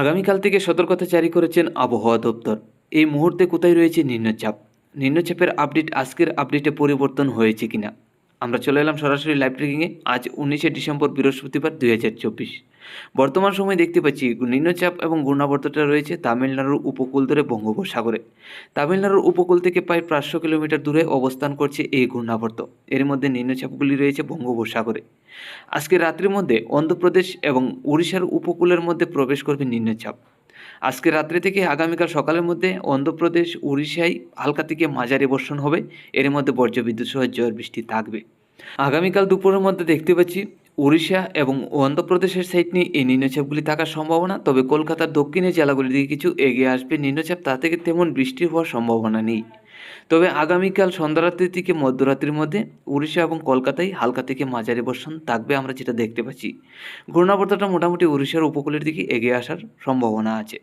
আগামীকাল থেকে সতর্কতা জারি করেছেন আবহাওয়া দপ্তর। এই মুহূর্তে কোথায় রয়েছে নিম্নচাপ? নিম্নচাপের আপডেট আজকের আপডেটে পরিবর্তন হয়েছে কিনা? আমরা চলে এলাম সরাসরি লাইভ ট্রেকিংয়ে আজ উনিশে ডিসেম্বর বৃহস্পতিবার দুই হাজার চব্বিশ। বর্তমান সময়ে দেখতে পাচ্ছি নিম্নচাপ এবং ঘূর্ণাবর্তটা রয়েছে তামিলনাড়ুর উপকূল ধরে বঙ্গোপসাগরে। তামিলনাড়ুর উপকূল থেকে প্রায় পাঁচশো কিলোমিটার দূরে অবস্থান করছে এই ঘূর্ণাবর্ত। এর মধ্যে নিম্নচাপগুলি রয়েছে বঙ্গোপসাগরে। আজকে রাত্রির মধ্যে অন্ধ্রপ্রদেশ এবং উড়িষ্যার উপকূলের মধ্যে প্রবেশ করবে নিম্নচাপ। আজকে রাত্রি থেকে আগামীকাল সকালের মধ্যে অন্ধ্রপ্রদেশ উড়িষ্যায় হালকা থেকে মাঝারি বর্ষণ হবে। এর মধ্যে বজ্রবিদ্যুৎ সহ ঝড় বৃষ্টি থাকবে। আগামীকাল দুপুরের মধ্যে দেখতে পাচ্ছি উড়িষ্যা এবং অন্ধ্রপ্রদেশের সাইড নিয়ে এই নিম্নচাপগুলি থাকার সম্ভাবনা, তবে কলকাতার দক্ষিণের জেলাগুলির দিকে কিছু এগিয়ে আসবে নিম্নচাপ, তা থেকে তেমন বৃষ্টি হওয়ার সম্ভাবনা নেই। তবে আগামীকাল সন্ধ্যারাত্রির থেকে মধ্যরাত্রির মধ্যে উড়িষ্যা এবং কলকাতায় হালকা থেকে মাঝারি বর্ষণ থাকবে আমরা যেটা দেখতে পাচ্ছি। ঘূর্ণাবর্তটা মোটামুটি উড়িষ্যার উপকূলের দিকে এগিয়ে আসার সম্ভাবনা আছে।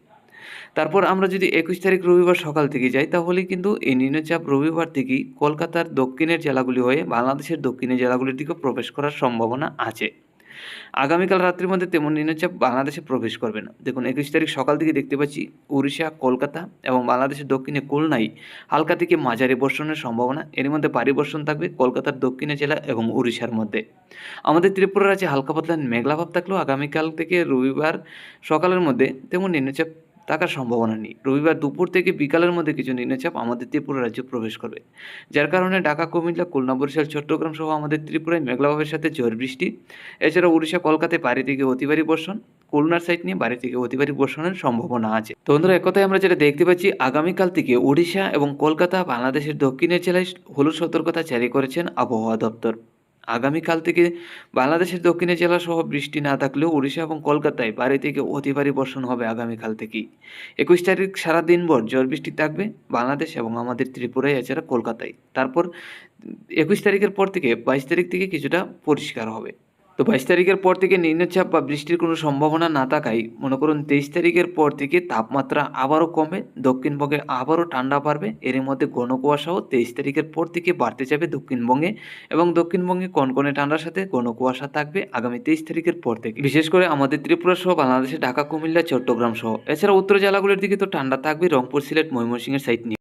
তারপর আমরা যদি একুশ তারিখ রবিবার সকাল থেকে যাই, তাহলে কিন্তু এই নিম্নচাপ রবিবার থেকেই কলকাতার দক্ষিণের জেলাগুলি হয়ে বাংলাদেশের দক্ষিণের জেলাগুলির দিকে প্রবেশ করার সম্ভাবনা আছে। আগামীকাল রাত্রির মধ্যে তেমন নিম্নচাপ বাংলাদেশে প্রবেশ করবে না। দেখুন, একুশ তারিখ সকাল থেকে দেখতে পাচ্ছি উড়িষ্যা, কলকাতা এবং বাংলাদেশের দক্ষিণে খুলনায় হালকা থেকে মাঝারি বর্ষণের সম্ভাবনা। এর মধ্যে ভারী বর্ষণ থাকবে কলকাতার দক্ষিণে জেলা এবং উড়িষ্যার মধ্যে। আমাদের ত্রিপুরা রাজ্যে হালকা পাতলা মেঘলাভাব থাকলেও আগামীকাল থেকে রবিবার সকালের মধ্যে তেমন নিম্নচাপ থাকার সম্ভাবনা নেই। রবিবার দুপুর থেকে বিকালের মধ্যে কিছু নিম্নচাপ আমাদের ত্রিপুরা রাজ্যে প্রবেশ করবে। যার কারণে ঢাকা, কুমিল্লা, খুলনা, বরিশাল, চট্টগ্রাম সহ আমাদের ত্রিপুরায় মেঘলাভাবের সাথে ঝড় বৃষ্টি। এছাড়া উড়িষ্যা, কলকাতায় বাড়ি থেকে অতিবারী বর্ষণ। খুলনার সাইড নিয়ে বাড়ি থেকে অতিবারী বর্ষণের সম্ভাবনা আছে। তো বন্ধুরা, একথায় আমরা যেটা দেখতে পাচ্ছি, আগামীকাল থেকে উড়িষ্যা এবং কলকাতা, বাংলাদেশের দক্ষিণের জেলায় হলুদ সতর্কতা জারি করেছেন আবহাওয়া দপ্তর। আগামীকাল থেকে বাংলাদেশের দক্ষিণে জেলা সহ বৃষ্টি না থাকলেও উড়িষ্যা এবং কলকাতায় বাড়ি থেকে অতি ভারী বর্ষণ হবে আগামীকাল থেকেই। একুশ তারিখ সারা দিনভর ঝড় বৃষ্টি থাকবে বাংলাদেশ এবং আমাদের ত্রিপুরায় এছাড়া কলকাতায়। তারপর একুশ তারিখের পর থেকে বাইশ তারিখ থেকে কিছুটা পরিষ্কার হবে। তো বাইশ তারিখের পর থেকে নিম্নচাপ বা বৃষ্টির কোনো সম্ভাবনা না থাকায় মনে করুন তেইশ তারিখের পর থেকে তাপমাত্রা আবারও কমে, দক্ষিণবঙ্গে আবারও ঠান্ডা বাড়বে। এর মধ্যে ঘন কুয়াশাও তেইশ তারিখের পর থেকে বাড়তে যাবে দক্ষিণবঙ্গে এবং দক্ষিণবঙ্গে কনকনে ঠান্ডার সাথে ঘন কুয়াশা থাকবে আগামী তেইশ তারিখের পর থেকে। বিশেষ করে আমাদের ত্রিপুরা সহ বাংলাদেশে ঢাকা, কুমিল্লা, চট্টগ্রাম সহ। এছাড়া উত্তর জেলাগুলির দিকে তো ঠান্ডা থাকবে, রংপুর, সিলেট, ময়মনসিংহের সাইড নিয়ে।